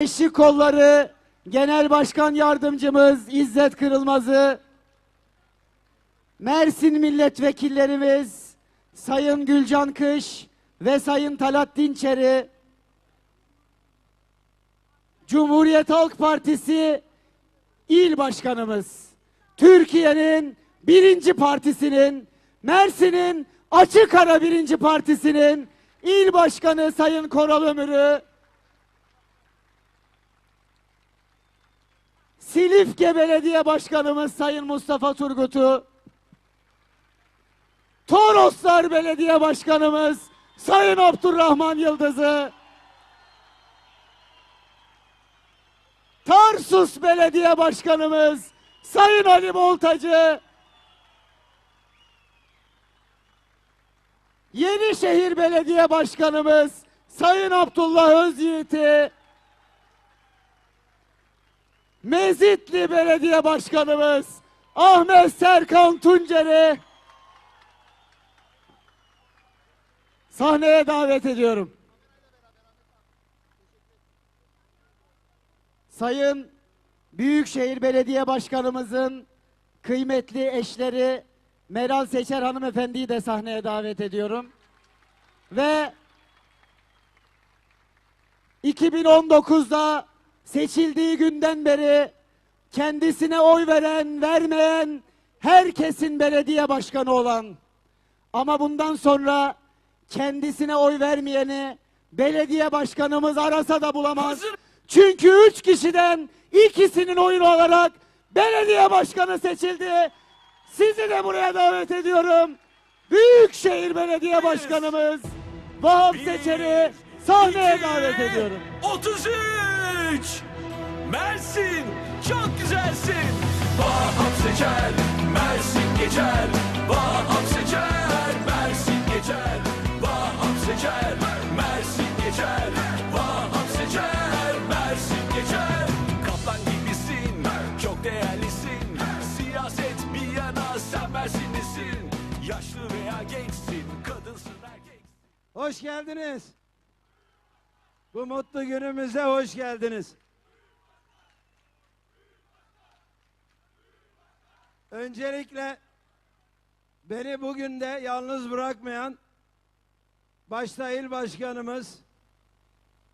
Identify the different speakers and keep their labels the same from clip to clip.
Speaker 1: Eşi kolları Genel Başkan Yardımcımız İzzet Kırılmaz'ı, Mersin milletvekillerimiz Sayın Gülcan Kış ve Sayın Talat Dinçer'i, Cumhuriyet Halk Partisi İl Başkanımız, Türkiye'nin birinci partisinin, Mersin'in açık ara birinci partisinin İl Başkanı Sayın Koral Ömür'ü, Silifke Belediye Başkanımız Sayın Mustafa Turgut'u, Toroslar Belediye Başkanımız Sayın Abdurrahman Yıldız'ı, Tarsus Belediye Başkanımız Sayın Ali Boltacı, Yenişehir Belediye Başkanımız Sayın Abdullah Özyiğit'i, Mezitli Belediye Başkanımız Ahmet Serkan Tuncer'i sahneye davet ediyorum. Sayın Büyükşehir Belediye Başkanımızın kıymetli eşleri Meral Seçer hanımefendiyi de sahneye davet ediyorum. Ve 2019'da seçildiği günden beri kendisine oy veren, vermeyen herkesin belediye başkanı olan ama bundan sonra kendisine oy vermeyeni belediye başkanımız arasa da bulamaz. Çünkü üç kişiden ikisinin oyunu olarak belediye başkanı seçildi. Sizi de buraya davet ediyorum. Büyükşehir Belediye Başkanımız Vahap Seçer'i sahneye davet ediyorum.
Speaker 2: 33 Mersin çok güzelsin. Vahap seçer. Mersin geçer. Vahap seçer. Mersin geçer. Vahap seçer. Mersin geçer. Vahap seçer. Mersin geçer. Kaplan gibisin. Çok değerlisin. Siyaset bir yana sen Mersinlisin. Yaşlı veya gençsin kadınsın erkeksin.
Speaker 3: Hoş geldiniz. Bu mutlu günümüze hoş geldiniz. Öncelikle beni bugün de yalnız bırakmayan başta il başkanımız,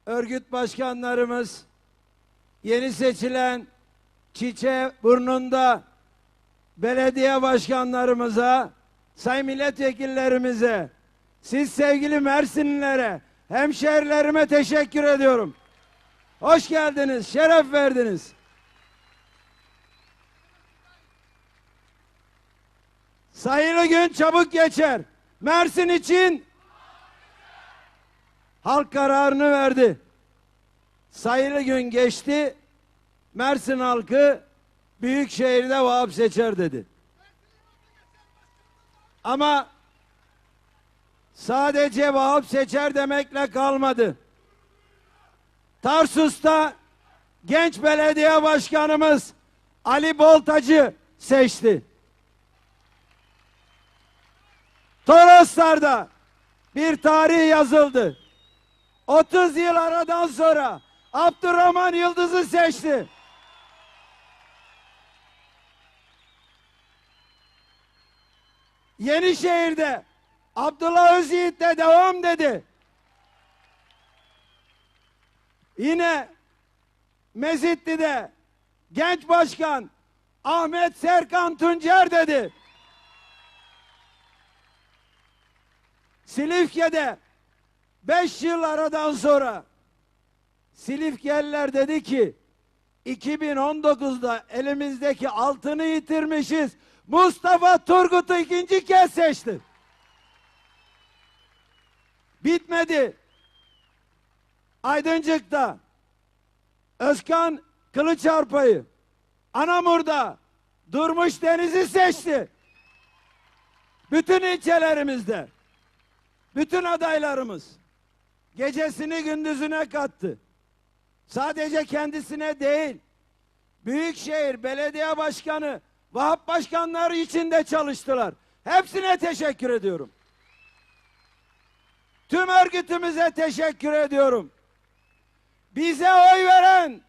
Speaker 3: örgüt başkanlarımız, yeni seçilen çiçeği burnunda belediye başkanlarımıza, sayın milletvekillerimize, siz sevgili Mersinlilere, hemşehrilerime teşekkür ediyorum. Hoş geldiniz, şeref verdiniz. Sayılı gün çabuk geçer. Mersin için halk kararını verdi. Sayılı gün geçti. Mersin halkı büyük şehirde Vahap seçer dedi. Ama sadece Vahap seçer demekle kalmadı. Tarsus'ta genç belediye başkanımız Ali Boltacı seçti. Toroslar'da bir tarih yazıldı. 30 yıl aradan sonra Abdurrahman Yıldız'ı seçti. Yenişehir'de Abdullah Özyiğit de devam dedi. Yine Mezitli'de genç başkan Ahmet Serkan Tuncer dedi. Silifke'de beş yıl aradan sonra Silifkeliler dedi ki 2019'da elimizdeki altını yitirmişiz. Mustafa Turgut'u ikinci kez seçti. Bitmedi. Aydıncık'ta Özkan Kılıçarpa'yı Anamur'da Durmuş Deniz'i seçti. Bütün ilçelerimizde bütün adaylarımız gecesini gündüzüne kattı. Sadece kendisine değil, Büyükşehir Belediye Başkanı, Vahap Başkanları için de çalıştılar. Hepsine teşekkür ediyorum. Tüm örgütümüze teşekkür ediyorum. bize oy veren,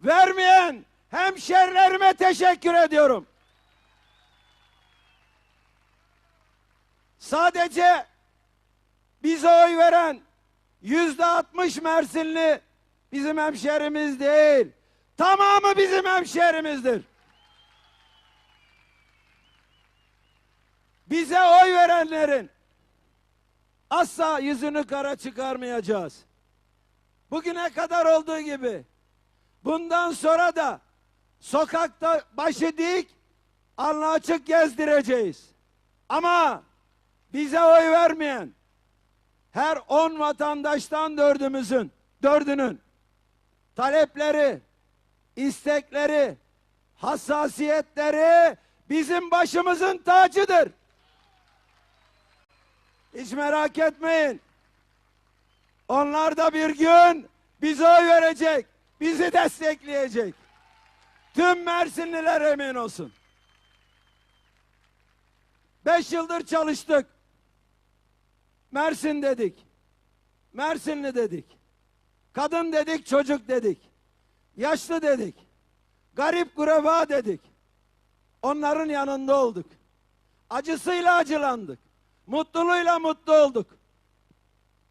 Speaker 3: vermeyen hemşerilerime teşekkür ediyorum. Sadece bize oy veren yüzde altmış Mersinli bizim hemşerimiz değil. Tamamı bizim hemşerimizdir. Bize oy verenlerin asla yüzünü kara çıkarmayacağız. Bugüne kadar olduğu gibi bundan sonra da sokakta başı dik alnı açık gezdireceğiz. Ama bize oy vermeyen her on vatandaştan dördümüzün, dördünün talepleri, istekleri, hassasiyetleri bizim başımızın tacıdır. Hiç merak etmeyin. Onlar da bir gün bize oy verecek, bizi destekleyecek. Tüm Mersinliler emin olsun. Beş yıldır çalıştık. Mersin dedik. Mersinli dedik. Kadın dedik, çocuk dedik. Yaşlı dedik. Garip kureba dedik. Onların yanında olduk. Acısıyla acılandık. Mutluluğuyla mutlu olduk.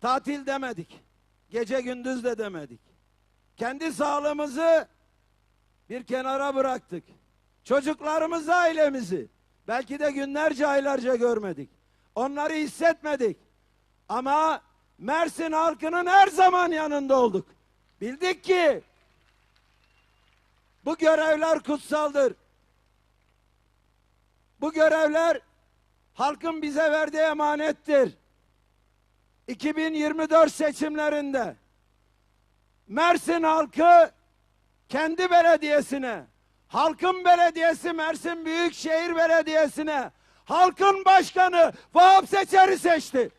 Speaker 3: Tatil demedik. Gece gündüz de demedik. Kendi sağlığımızı bir kenara bıraktık. Çocuklarımızı, ailemizi belki de günlerce, aylarca görmedik. Onları hissetmedik. Ama Mersin halkının her zaman yanında olduk. Bildik ki bu görevler kutsaldır. Bu görevler halkın bize verdiği emanettir. 2024 seçimlerinde Mersin halkı kendi belediyesine, halkın belediyesi Mersin Büyükşehir Belediyesi'ne, halkın başkanı Vahap Seçer'i seçti.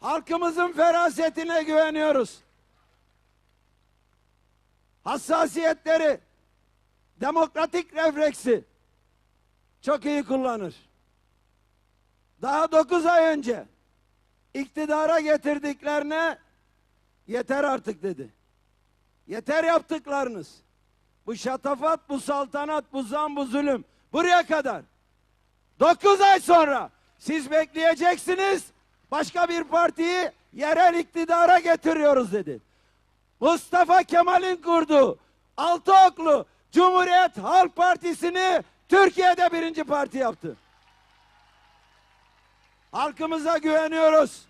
Speaker 3: Halkımızın ferasetine güveniyoruz. Hassasiyetleri, demokratik refleksi çok iyi kullanır. Daha dokuz ay önce iktidara getirdiklerine yeter artık dedi. Yeter yaptıklarınız. Bu şatafat, bu saltanat, bu zam, bu zulüm. Buraya kadar. Dokuz ay sonra siz bekleyeceksiniz. Başka bir partiyi yerel iktidara getiriyoruz dedi. Mustafa Kemal'in kurduğu altı oklu Cumhuriyet Halk Partisi'ni Türkiye'de birinci parti yaptı. Halkımıza güveniyoruz.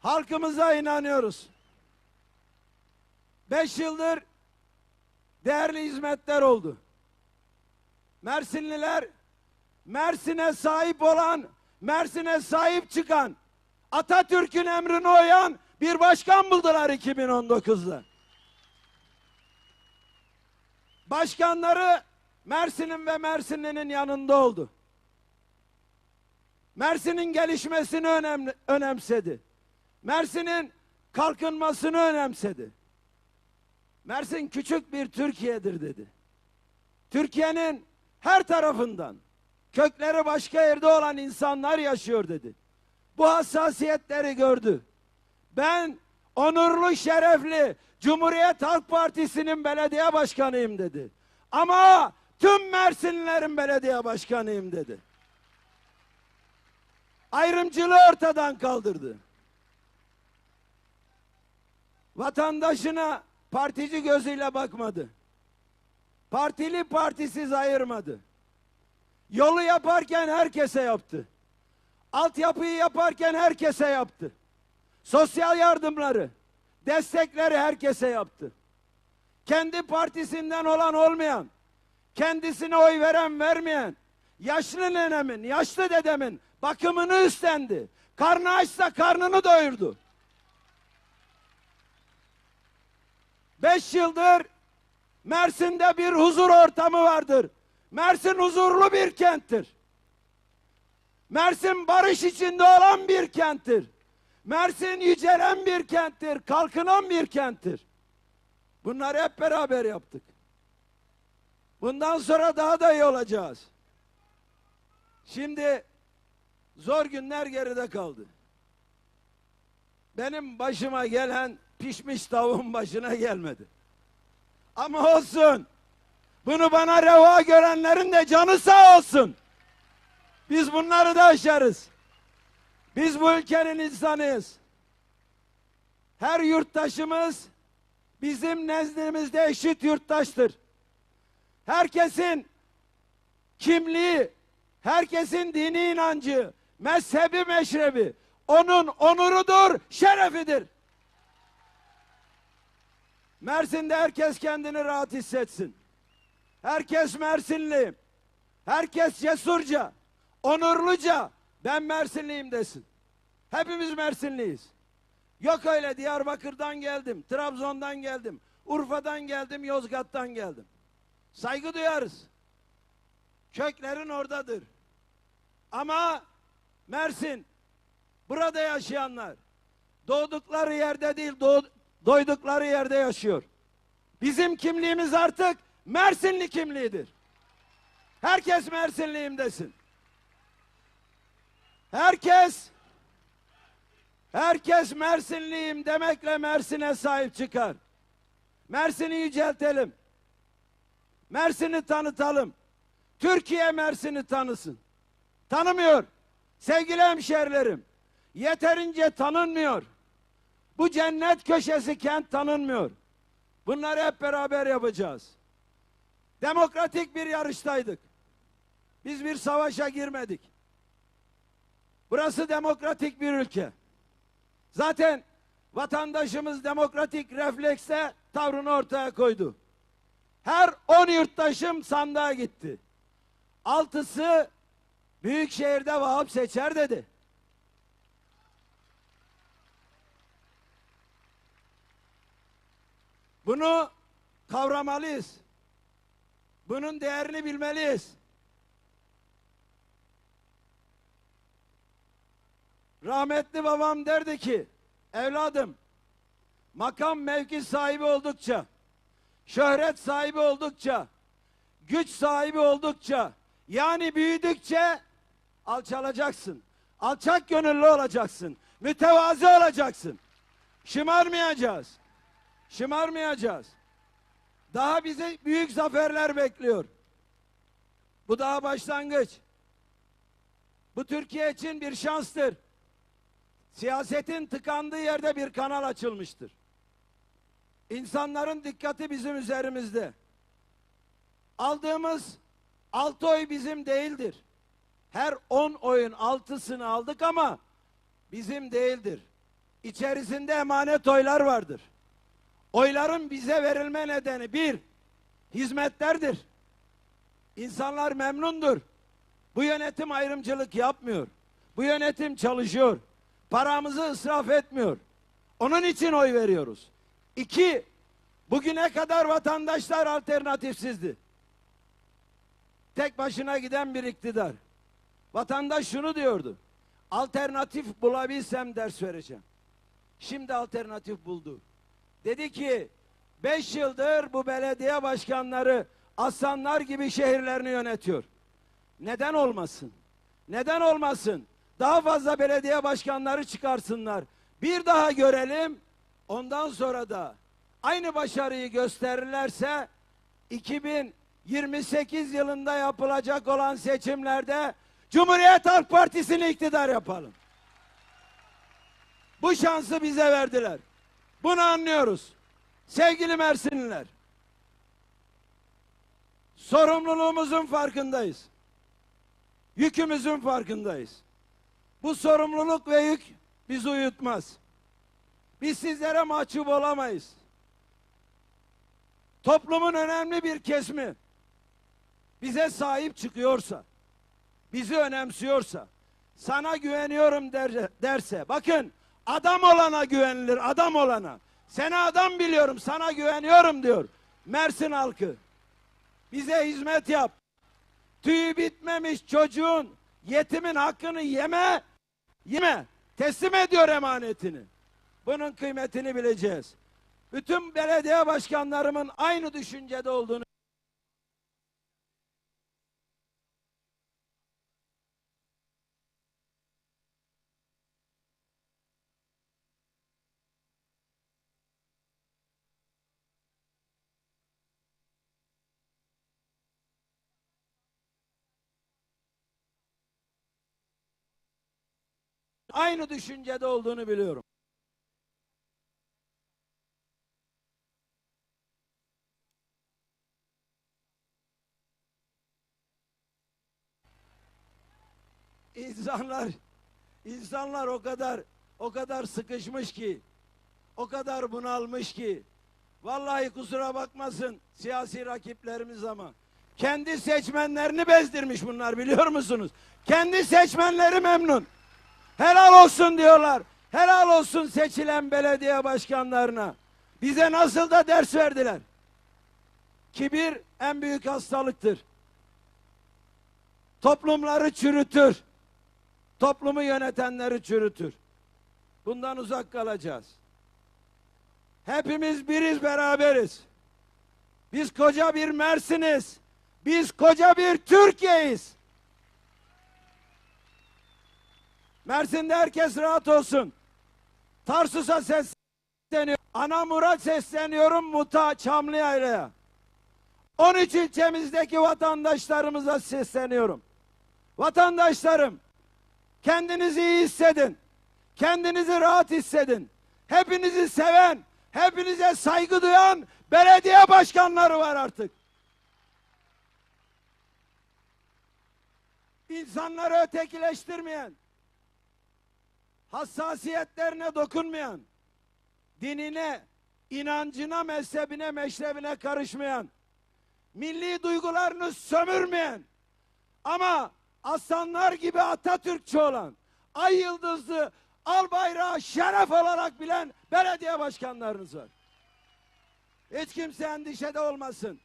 Speaker 3: Halkımıza inanıyoruz. Beş yıldır değerli hizmetler oldu. Mersinliler Mersin'e sahip olan, Mersin'e sahip çıkan, Atatürk'ün emrine uyan bir başkan buldular 2019'da. Başkanları Mersin'in ve Mersinli'nin yanında oldu. Mersin'in gelişmesini önemli, önemsedi. Mersin'in kalkınmasını önemsedi. Mersin küçük bir Türkiye'dir dedi. Türkiye'nin her tarafından kökleri başka yerde olan insanlar yaşıyor dedi. Bu hassasiyetleri gördü. Ben onurlu, şerefli Cumhuriyet Halk Partisi'nin belediye başkanıyım dedi. Ama tüm Mersinlilerin belediye başkanıyım dedi. Ayrımcılığı ortadan kaldırdı. Vatandaşına partici gözüyle bakmadı. Partili partisiz ayırmadı. Yolu yaparken herkese yaptı. Altyapıyı yaparken herkese yaptı. Sosyal yardımları, destekleri herkese yaptı. Kendi partisinden olan olmayan, kendisine oy veren vermeyen, yaşlı nenemin, yaşlı dedemin bakımını üstlendi. Karnı açsa karnını doyurdu. Beş yıldır Mersin'de bir huzur ortamı vardır. Mersin huzurlu bir kenttir. Mersin barış içinde olan bir kenttir. Mersin yücelen bir kenttir, kalkınan bir kenttir. Bunları hep beraber yaptık. Bundan sonra daha da iyi olacağız. Şimdi zor günler geride kaldı. Benim başıma gelen pişmiş tavuğun başına gelmedi. Ama olsun. Bunu bana reva görenlerin de canı sağ olsun. Biz bunları da aşarız. Biz bu ülkenin insanıyız. Her yurttaşımız bizim nezdimizde eşit yurttaştır. Herkesin kimliği, herkesin dini inancı, mezhebi meşrebi onun onurudur, şerefidir. Mersin'de herkes kendini rahat hissetsin. Herkes Mersinli. Herkes cesurca, onurluca ben Mersinliyim desin. Hepimiz Mersinliyiz. Yok öyle Diyarbakır'dan geldim, Trabzon'dan geldim, Urfa'dan geldim, Yozgat'tan geldim. Saygı duyarız. Köklerin oradadır. Ama Mersin, burada yaşayanlar doğdukları yerde değil, doğ- doydukları yerde yaşıyor. Bizim kimliğimiz artık Mersinli kimliğidir. Herkes Mersinliyim desin. Herkes herkes Mersinliyim demekle Mersin'e sahip çıkar. Mersin'i yüceltelim. Mersin'i tanıtalım. Türkiye Mersin'i tanısın. Tanımıyor. Sevgili hemşerilerim. Yeterince tanınmıyor. Bu cennet köşesi kent tanınmıyor. Bunları hep beraber yapacağız. Demokratik bir yarıştaydık. Biz bir savaşa girmedik. Burası demokratik bir ülke. Zaten vatandaşımız demokratik refleksle tavrını ortaya koydu. Her 10 yurttaşım sandığa gitti. Altısı büyük şehirde Vahap seçer dedi. Bunu kavramalıyız. Bunun değerini bilmeliyiz. Rahmetli babam derdi ki, evladım, makam mevki sahibi oldukça, şöhret sahibi oldukça, güç sahibi oldukça, yani büyüdükçe alçalacaksın. Alçak gönüllü olacaksın. Mütevazi olacaksın. Şımarmayacağız. Şımarmayacağız. Daha bizi büyük zaferler bekliyor. Bu daha başlangıç. Bu Türkiye için bir şanstır. Siyasetin tıkandığı yerde bir kanal açılmıştır. İnsanların dikkati bizim üzerimizde. Aldığımız altı oy bizim değildir. Her on oyun altısını aldık ama bizim değildir. İçerisinde emanet oylar vardır. Oyların bize verilme nedeni bir, hizmetlerdir. İnsanlar memnundur. Bu yönetim ayrımcılık yapmıyor. Bu yönetim çalışıyor. Paramızı ısraf etmiyor. Onun için oy veriyoruz. İki, bugüne kadar vatandaşlar alternatifsizdi. Tek başına giden bir iktidar. Vatandaş şunu diyordu. Alternatif bulabilsem ders vereceğim. Şimdi alternatif buldu. Dedi ki beş yıldır bu belediye başkanları aslanlar gibi şehirlerini yönetiyor. Neden olmasın? Neden olmasın? Daha fazla belediye başkanları çıkarsınlar. Bir daha görelim. Ondan sonra da aynı başarıyı gösterirlerse 2028 yılında yapılacak olan seçimlerde Cumhuriyet Halk Partisi'ni iktidar yapalım. Bu şansı bize verdiler. Bunu anlıyoruz. Sevgili Mersinliler. Sorumluluğumuzun farkındayız. Yükümüzün farkındayız. Bu sorumluluk ve yük bizi uyutmaz. Biz sizlere mahcup olamayız. Toplumun önemli bir kesimi bize sahip çıkıyorsa, bizi önemsiyorsa, sana güveniyorum der, derse, bakın adam olana güvenilir, adam olana. Seni adam biliyorum, sana güveniyorum diyor Mersin halkı. Bize hizmet yap. Tüyü bitmemiş çocuğun, yetimin hakkını yeme, yeme. Teslim ediyor emanetini. Bunun kıymetini bileceğiz. Bütün belediye başkanlarımın aynı düşüncede olduğunu aynı düşüncede olduğunu biliyorum. İnsanlar insanlar o kadar o kadar sıkışmış ki o kadar bunalmış ki vallahi kusura bakmasın siyasi rakiplerimiz ama kendi seçmenlerini bezdirmiş bunlar biliyor musunuz? Kendi seçmenleri memnun. Helal olsun diyorlar. Helal olsun seçilen belediye başkanlarına. Bize nasıl da ders verdiler. Kibir en büyük hastalıktır. Toplumları çürütür. Toplumu yönetenleri çürütür. Bundan uzak kalacağız. Hepimiz biriz, beraberiz. Biz koca bir Mersin'iz. Biz koca bir Türkiye'yiz. Mersin'de herkes rahat olsun. Tarsus'a sesleniyorum. Ana Murat sesleniyorum Muta Çamlıyayla'ya. 13 ilçemizdeki vatandaşlarımıza sesleniyorum. Vatandaşlarım kendinizi iyi hissedin. Kendinizi rahat hissedin. Hepinizi seven, hepinize saygı duyan belediye başkanları var artık. İnsanları ötekileştirmeyen, hassasiyetlerine dokunmayan, dinine, inancına, mezhebine, meşrebine karışmayan, milli duygularını sömürmeyen ama aslanlar gibi Atatürkçü olan, ay yıldızlı, al bayrağı şeref olarak bilen belediye başkanlarınız var. Hiç kimse endişede olmasın.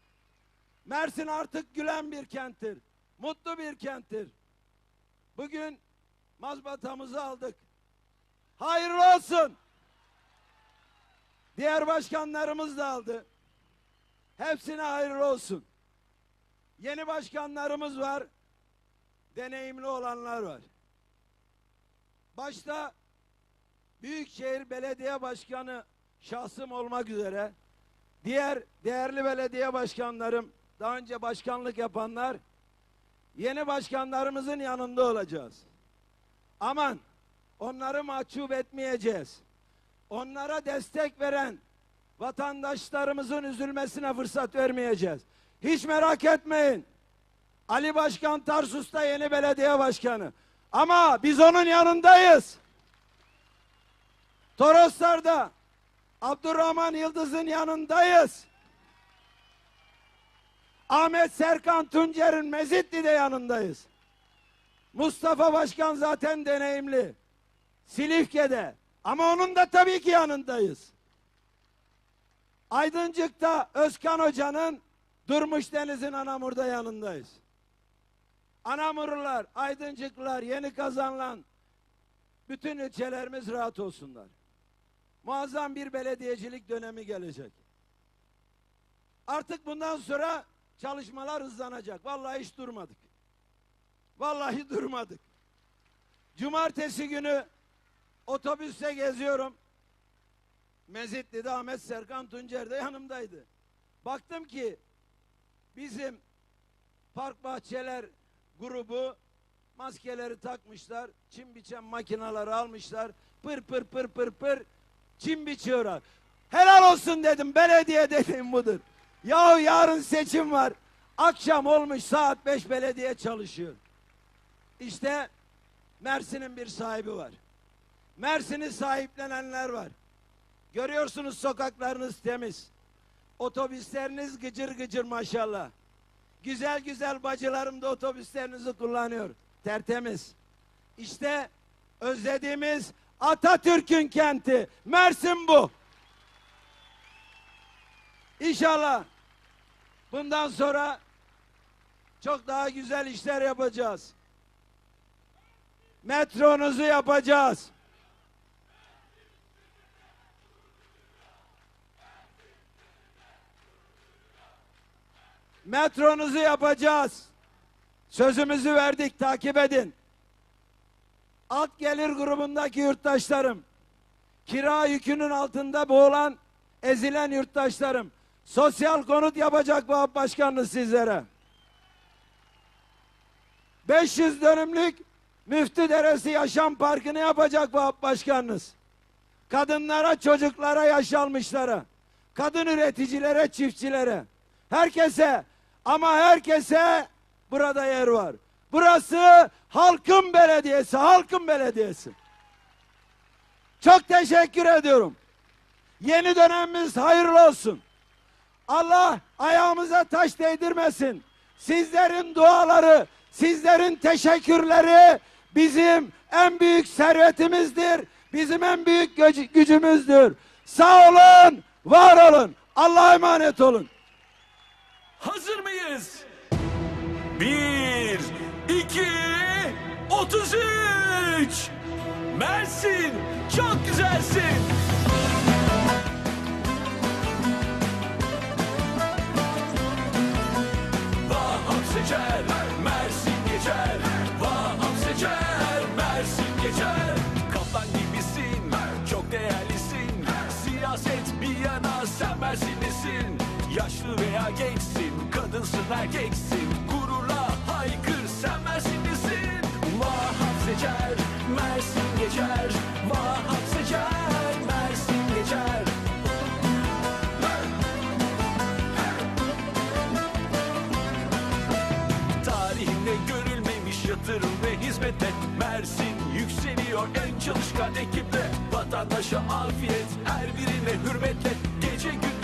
Speaker 3: Mersin artık gülen bir kenttir. Mutlu bir kenttir. Bugün mazbatamızı aldık. Hayırlı olsun. Diğer başkanlarımız da aldı. Hepsine hayırlı olsun. Yeni başkanlarımız var. Deneyimli olanlar var. Başta Büyükşehir Belediye Başkanı şahsım olmak üzere diğer değerli belediye başkanlarım, daha önce başkanlık yapanlar yeni başkanlarımızın yanında olacağız. Aman onları mahcup etmeyeceğiz. Onlara destek veren vatandaşlarımızın üzülmesine fırsat vermeyeceğiz. Hiç merak etmeyin. Ali Başkan Tarsus'ta yeni belediye başkanı. Ama biz onun yanındayız. Toroslar'da Abdurrahman Yıldız'ın yanındayız. Ahmet Serkan Tuncer'in Mezitli'de yanındayız. Mustafa Başkan zaten deneyimli. Silifke'de. Ama onun da tabii ki yanındayız. Aydıncık'ta Özkan Hoca'nın Durmuş Deniz'in Anamur'da yanındayız. Anamurlular, Aydıncıklılar, yeni kazanılan bütün ilçelerimiz rahat olsunlar. Muazzam bir belediyecilik dönemi gelecek. Artık bundan sonra çalışmalar hızlanacak. Vallahi hiç durmadık. Vallahi durmadık. Cumartesi günü otobüste geziyorum. Mezitli'de Ahmet Serkan Tuncer de yanımdaydı. Baktım ki bizim park bahçeler grubu maskeleri takmışlar, çim biçen makinaları almışlar, pır pır pır pır pır çim biçiyorlar. Helal olsun dedim, belediye dedim budur. Yahu yarın seçim var. Akşam olmuş saat 5 belediye çalışıyor. İşte Mersin'in bir sahibi var. Mersin'i sahiplenenler var. Görüyorsunuz sokaklarınız temiz. Otobüsleriniz gıcır gıcır maşallah. Güzel güzel bacılarım da otobüslerinizi kullanıyor. Tertemiz. İşte özlediğimiz Atatürk'ün kenti. Mersin bu. İnşallah bundan sonra çok daha güzel işler yapacağız. Metronuzu yapacağız. Metronuzu yapacağız. Sözümüzü verdik, takip edin. Alt gelir grubundaki yurttaşlarım, kira yükünün altında boğulan, ezilen yurttaşlarım, sosyal konut yapacak bu başkanlığı sizlere. 500 dönümlük Müftü Deresi Yaşam Parkı'nı yapacak Vahap Başkanınız. Kadınlara, çocuklara, yaşalmışlara, kadın üreticilere, çiftçilere, herkese ama herkese burada yer var. Burası halkın belediyesi, halkın belediyesi. Çok teşekkür ediyorum. Yeni dönemimiz hayırlı olsun. Allah ayağımıza taş değdirmesin. Sizlerin duaları, sizlerin teşekkürleri bizim en büyük servetimizdir. Bizim en büyük güc- gücümüzdür. Sağ olun, var olun. Allah'a emanet olun.
Speaker 2: Hazır mıyız? Bir, iki, otuz üç. Mersin, çok güzelsin. Vahap seçer, kadınsın erkeksin. Gururla haykır sen Mersinlisin. Vahap seçer, Mersin geçer. Vahap seçer, Mersin geçer. Tarihinde görülmemiş yatırım ve hizmete Mersin yükseliyor en çalışkan ekiple Vatandaşa afiyet her birine hürmetle Gece gündüz